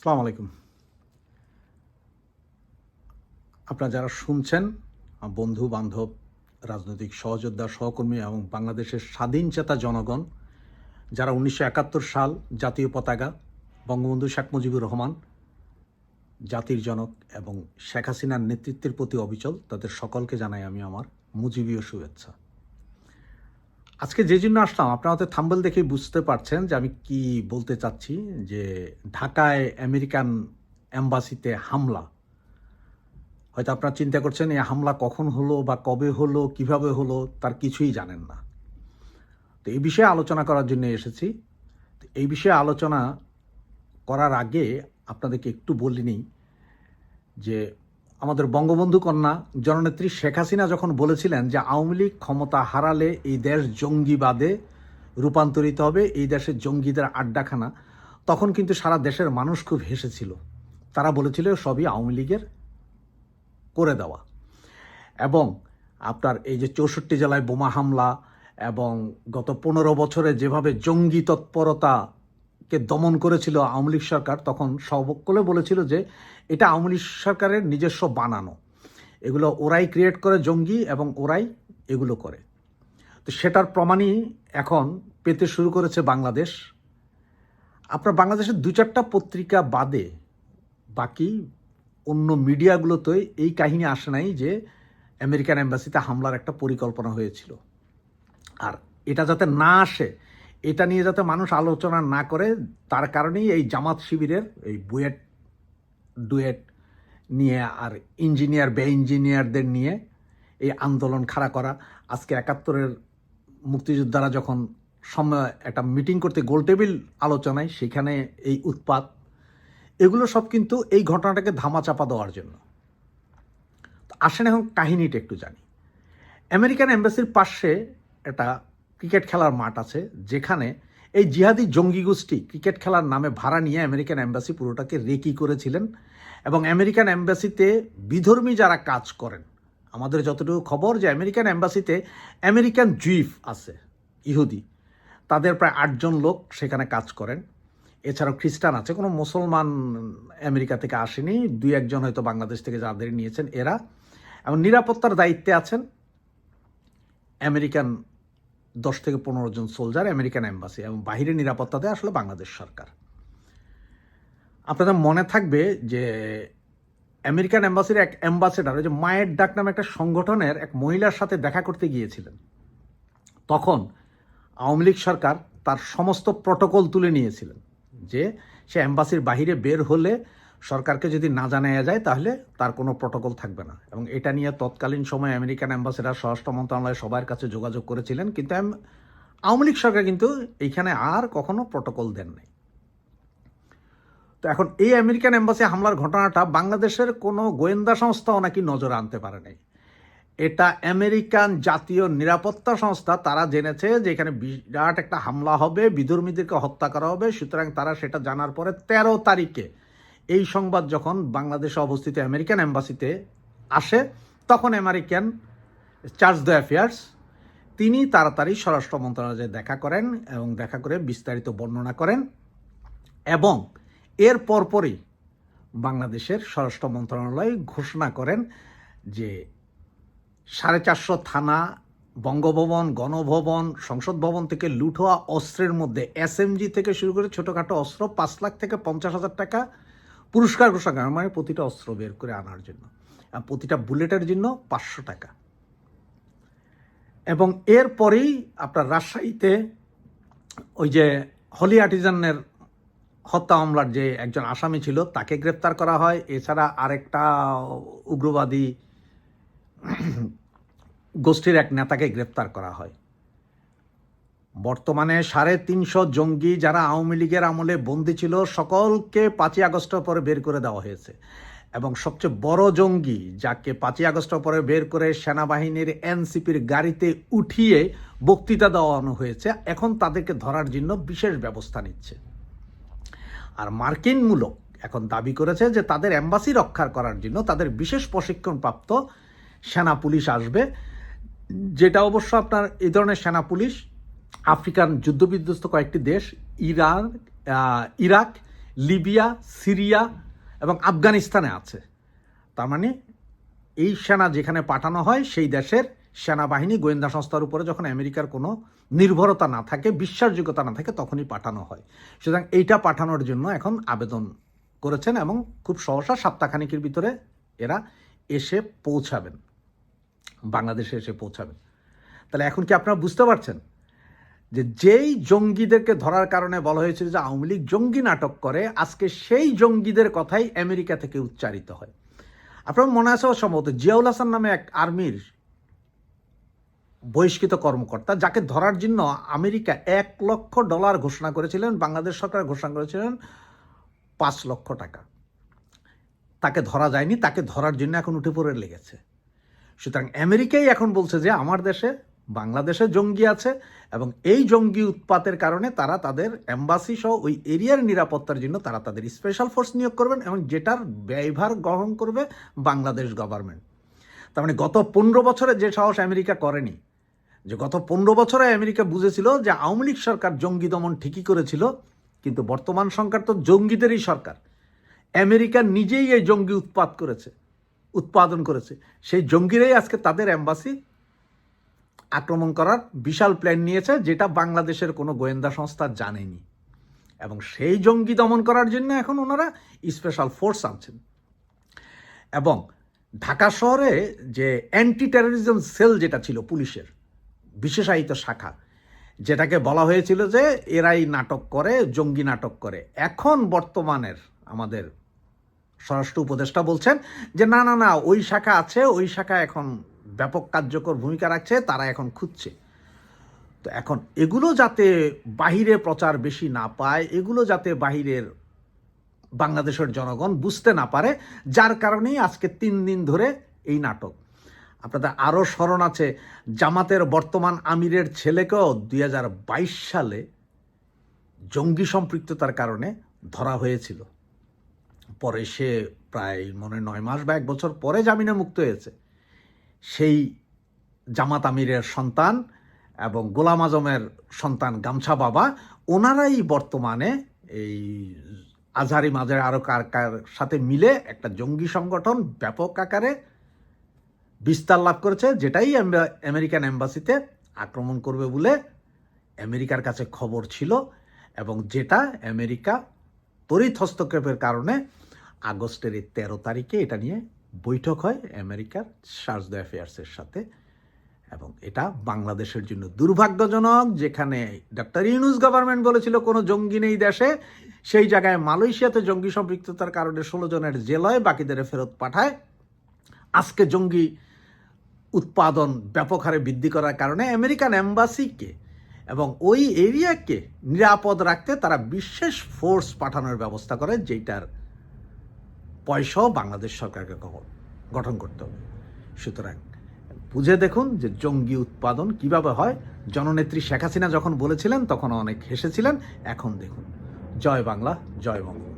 আসসালামু আলাইকুম। আপনারা যারা শুনছেন বন্ধু, বান্ধব, রাজনৈতিক সহযোদ্ধা, সহকর্মী এবং বাংলাদেশের স্বাধীন চেতা জনগণ, যারা উনিশশো একাত্তর সাল জাতীয় পতাকা, বঙ্গবন্ধু শেখ মুজিবুর রহমান, জাতির জনক এবং শেখ হাসিনার নেতৃত্বের প্রতি অবিচল, তাদের সকলকে জানাই আমি আমার মুজিবীয় শুভেচ্ছা। আজকে যে জন্য আসলাম, আপনারা হয়তো থাম্বেল দেখেই বুঝতে পারছেন যে আমি কি বলতে চাচ্ছি, যে ঢাকায় আমেরিকান অ্যাম্বাসিতে হামলা। হয়তো আপনারা চিন্তা করছেন, এই হামলা কখন হলো বা কবে হলো, কীভাবে হলো, তার কিছুই জানেন না। তো এই বিষয়ে আলোচনা করার জন্য এসেছি। তো এই বিষয়ে আলোচনা করার আগে আপনাদেরকে একটু বলে নিই যে আমাদের বঙ্গবন্ধু কন্যা জননেত্রী শেখ হাসিনা যখন বলেছিলেন যে আওয়ামী লীগ ক্ষমতা হারালে এই দেশ জঙ্গিবাদে রূপান্তরিত হবে, এই দেশের জঙ্গিদের আড্ডাখানা, তখন কিন্তু সারা দেশের মানুষ খুব হেসেছিল। তারা বলেছিল, সবই আওয়ামী লীগের করে দেওয়া। এবং আপনার এই যে চৌষট্টি জেলায় বোমা হামলা এবং গত পনেরো বছরে যেভাবে জঙ্গি তৎপরতাকে দমন করেছিল আওয়ামী লীগ সরকার, তখন সকলে বলেছিল যে এটা আওয়ামী লীগ সরকারের নিজস্ব বানানো। এগুলো ওরাই ক্রিয়েট করে জঙ্গি এবং ওরাই এগুলো করে। তো সেটার প্রমাণই এখন পেতে শুরু করেছে বাংলাদেশ। আপনার বাংলাদেশের দু চারটা পত্রিকা বাদে বাকি অন্য মিডিয়াগুলোতে এই কাহিনী আসে নাই যে আমেরিকান এম্বাসিতে হামলার একটা পরিকল্পনা হয়েছিল। আর এটা যাতে না আসে এটা নিয়ে যাতে মানুষ আলোচনা না করে, তার কারণেই এই জামাত শিবিরের এই বুয়েট ডুয়েট নিয়ে আর ইঞ্জিনিয়ার, বে ইঞ্জিনিয়ারদের নিয়ে এই আন্দোলন খাড়া করা। আজকে একাত্তরের মুক্তিযোদ্ধারা যখন সময় একটা মিটিং করতে গোলটেবিল আলোচনায়, সেখানে এই উৎপাত, এগুলো সব কিন্তু এই ঘটনাটাকে ধামাচাপা দেওয়ার জন্য। আসেন এখন কাহিনীটা একটু জানি। আমেরিকান এম্বাসির পাশে একটা ক্রিকেট খেলার মাঠ আছে, যেখানে এই জিহাদি জঙ্গি গোষ্ঠী ক্রিকেট খেলার নামে ভাড়া নিয়ে আমেরিকান অ্যাম্বাসি পুরোটাকে রেকি করেছিলেন এবং আমেরিকান অ্যাম্বাসিতে বিধর্মী যারা কাজ করেন, আমাদের যতটুকু খবর যে আমেরিকান অ্যাম্বাসিতে আমেরিকান জুইফ আছে, ইহুদি। তাদের প্রায় আটজন লোক সেখানে কাজ করেন। এছাড়াও খ্রিস্টান আছে, কোনো মুসলমান আমেরিকা থেকে আসেনি, দুই একজন হয়তো বাংলাদেশ থেকে যাদের নিয়েছেন এরা। এবং নিরাপত্তার দায়িত্বে আছেন আমেরিকান দশ থেকে পনেরো জন সোলজার আমেরিকান এম্বাসি এবং বাহিরে নিরাপত্তা দেয় আসলে বাংলাদেশ সরকার। আপনাদের মনে থাকবে যে আমেরিকান এম্বাসির এক অ্যাম্বাসেডার ওই যে মায়ের ডাক নামে একটা সংগঠনের এক মহিলার সাথে দেখা করতে গিয়েছিলেন। তখন আওয়ামী লীগ সরকার তার সমস্ত প্রটোকল তুলে নিয়েছিলেন যে সে অ্যাম্বাসির বাহিরে বের হলে সরকারকে যদি না জানাইয়া যায়, তাহলে তার কোনো প্রটোকল থাকবে না। এবং এটা নিয়ে তৎকালীন সময় আমেরিকান অ্যাম্বাসেডার, স্বরাষ্ট্র মন্ত্রণালয় সবার কাছে যোগাযোগ করেছিলেন, কিন্তু আওয়ামী লীগ সরকার কিন্তু এইখানে আর কখনো প্রটোকল দেন নাই। তো এখন এই আমেরিকান এম্বাসি হামলার ঘটনাটা বাংলাদেশের কোনো গোয়েন্দা সংস্থাও নাকি নজরে আনতে পারে নাই। এটা আমেরিকান জাতীয় নিরাপত্তা সংস্থা, তারা জেনেছে যে এখানে বিরাট একটা হামলা হবে বিধর্মীদেরকে হত্যা করা হবে, সুতরাং তারা সেটা জানার পরে তেরো তারিখে এই সংবাদ যখন বাংলাদেশে অবস্থিত আমেরিকান এম্বাসিতে আসে, তখন আমেরিকান চার্জ দ্য অ্যাফেয়ার্স, তিনি তাড়াতাড়ি স্বরাষ্ট্র মন্ত্রণালয়ে দেখা করেন এবং দেখা করে বিস্তারিত বর্ণনা করেন এবং এর পরপরই বাংলাদেশের স্বরাষ্ট্র মন্ত্রণালয় ঘোষণা করেন যে সাড়ে চারশো থানা, বঙ্গভবন, গণভবন, সংসদ ভবন থেকে লুট হওয়া অস্ত্রের মধ্যে এসএমজি থেকে শুরু করে ছোটোখাটো অস্ত্র পাঁচ লাখ থেকে পঞ্চাশ হাজার টাকা পুরস্কার ঘোষণা করেন মানে প্রতিটা অস্ত্র বের করে আনার জন্য। প্রতিটা বুলেটের জন্য পাঁচশো টাকা। এবং এরপরেই আপনার রাজশাহীতে ওই যে হলি আর্টিজানের হত্যা মামলার যে একজন আসামি ছিল, তাকে গ্রেপ্তার করা হয়। এছাড়া আরেকটা উগ্রবাদী গোষ্ঠীর এক নেতাকে গ্রেপ্তার করা হয়। বর্তমানে সাড়ে তিনশো জঙ্গি যারা আওয়ামী লীগের আমলে বন্দী ছিল, সকলকে পাঁচই আগস্টের পরে বের করে দেওয়া হয়েছে। এবং সবচেয়ে বড় জঙ্গি যাকে পাঁচই আগস্টের পরে বের করে সেনাবাহিনীর এনসিপির গাড়িতে উঠিয়ে বক্তৃতা দেওয়ানো হয়েছে, এখন তাদেরকে ধরার জন্য বিশেষ ব্যবস্থা নিচ্ছে। আর মার্কিন মূলক এখন দাবি করেছে যে তাদের অ্যাম্বাসি রক্ষা করার জন্য তাদের বিশেষ প্রশিক্ষণপ্রাপ্ত সেনা পুলিশ আসবে, যেটা অবশ্য আপনার এই ধরনের সেনা পুলিশ আফ্রিকান যুদ্ধবিধ্বস্ত কয়েকটি দেশ, ইরান ইরাক, লিবিয়া, সিরিয়া এবং আফগানিস্তানে আছে। তার মানে এই সেনা যেখানে পাঠানো হয়, সেই দেশের সেনাবাহিনী গোয়েন্দা সংস্থার উপরে যখন আমেরিকার কোনো নির্ভরতা না থাকে, বিশ্বাসযোগ্যতা না থাকে, তখনই পাঠানো হয়। সুতরাং এইটা পাঠানোর জন্য এখন আবেদন করেছেন এবং খুব সহসা সপ্তাহখানিকের ভিতরে এরা এসে পৌঁছাবেন। বাংলাদেশে এসে পৌঁছাবেন। তাহলে এখন কি আপনারা বুঝতে পারছেন? যে যেই জঙ্গিদেরকে ধরার কারণে বলা হয়েছিল যে আওয়ামী লীগ জঙ্গি নাটক করে, আজকে সেই জঙ্গিদের কথাই আমেরিকা থেকে উচ্চারিত হয়। আপনার মনে আছে সম্ভবত জিয়াউল হাসান নামে এক আর্মির বহিষ্কৃত কর্মকর্তা, যাকে ধরার জন্য আমেরিকা এক লক্ষ ডলার ঘোষণা করেছিলেন, বাংলাদেশ সরকার ঘোষণা করেছিলেন পাঁচ লক্ষ টাকা। তাকে ধরা যায়নি, তাকে ধরার জন্য এখন উঠে পড়ে লেগেছে। সুতরাং আমেরিকাই এখন বলছে যে, আমার দেশে বাংলাদেশে জঙ্গি আছে এবং এই জঙ্গি উৎপাতের কারণে তারা তাদের এম্বাসি সহ ওই এরিয়ার নিরাপত্তার জন্য তারা তাদের স্পেশাল ফোর্স নিয়োগ করবেন এবং যেটার ব্যয়ভার গ্রহণ করবে বাংলাদেশ গভর্নমেন্ট তার মানে গত পনেরো বছরে যে সাহস আমেরিকা করেনি, যে গত পনেরো বছরে আমেরিকা বুঝেছিল যে আওয়ামী লীগ সরকার জঙ্গি দমন ঠিকই করেছিল, কিন্তু বর্তমান সরকার তো জঙ্গিদেরই সরকার। আমেরিকা নিজেই এই জঙ্গি উৎপাত করেছে, উৎপাদন করেছে। সেই জঙ্গিরাই আজকে তাদের এম্বাসি আক্রমণ করার বিশাল প্ল্যান নিয়েছে, যেটা বাংলাদেশের কোনো গোয়েন্দা সংস্থা জানেনি। এবং সেই জঙ্গি দমন করার জন্য এখন ওনারা স্পেশাল ফোর্স আনছেন। এবং ঢাকা শহরে যে অ্যান্টি টেরোরিজম সেল যেটা ছিল পুলিশের, বিশেষায়িত শাখা, যেটাকে বলা হয়েছিল যে এরাই নাটক করে, জঙ্গি নাটক করে। এখন বর্তমানের আমাদের স্বরাষ্ট্র উপদেষ্টা বলছেন যে, না না না, ওই শাখা আছে, ওই শাখা এখন ব্যাপক কার্যকর ভূমিকা রাখছে, তারা এখন খুঁজছে। তো এখন এগুলো যাতে বাহিরে প্রচার বেশি না পায়, এগুলো যাতে বাহিরের বাংলাদেশের জনগণ বুঝতে না পারে, যার কারণেই আজকে তিন দিন ধরে এই নাটক। আপনাদের আরও স্মরণ আছে, জামাতের বর্তমান আমিরের ছেলেকেও দুই হাজার বাইশ সালে জঙ্গি সম্পৃক্ততার কারণে ধরা হয়েছিল। পরে সে প্রায় মনে নয় মাস বা এক বছর পরে জামিনে মুক্ত হয়েছে। সেই জামাত আমিরের সন্তান এবং গোলাম আজমের সন্তান গামছা বাবা, ওনারাই বর্তমানে এই আজহারি মাঝের আরও কার কার সাথে মিলে একটা জঙ্গি সংগঠন ব্যাপক আকারে বিস্তার লাভ করেছে, যেটাই আমেরিকান এম্বাসিতে আক্রমণ করবে বলে আমেরিকার কাছে খবর ছিল এবং যেটা আমেরিকা তরিত হস্তক্ষেপের কারণে আগস্টের তেরো তারিখে এটা নিয়ে বৈঠক হয় আমেরিকার চার্জ দ্য অ্যাফেয়ার্সের সাথে এবং এটা বাংলাদেশের জন্য দুর্ভাগ্যজনক, যেখানে ডক্টর ইউনুস গভর্নমেন্ট বলেছিল কোনো জঙ্গি নেই দেশে, সেই জায়গায় মালয়েশিয়াতে জঙ্গি সম্পৃক্ততার কারণে ষোলো জনের জেল হয় বাকিদের ফেরত পাঠায়। আজকে জঙ্গি উৎপাদন ব্যাপক হারে বৃদ্ধি করার কারণে আমেরিকান এম্বাসিকে এবং ওই এরিয়াকে নিরাপদ রাখতে তারা বিশেষ ফোর্স পাঠানোর ব্যবস্থা করে যেটার পয়সাও বাংলাদেশ সরকারকে গঠন- করতে হবে। সুতরাং বুঝে দেখুন যে জঙ্গি উৎপাদন কীভাবে হয়। জননেত্রী শেখ হাসিনা যখন বলেছিলেন, তখন অনেক হেসেছিলেন। এখন দেখুন। জয় বাংলা, জয় বঙ্গবন্ধু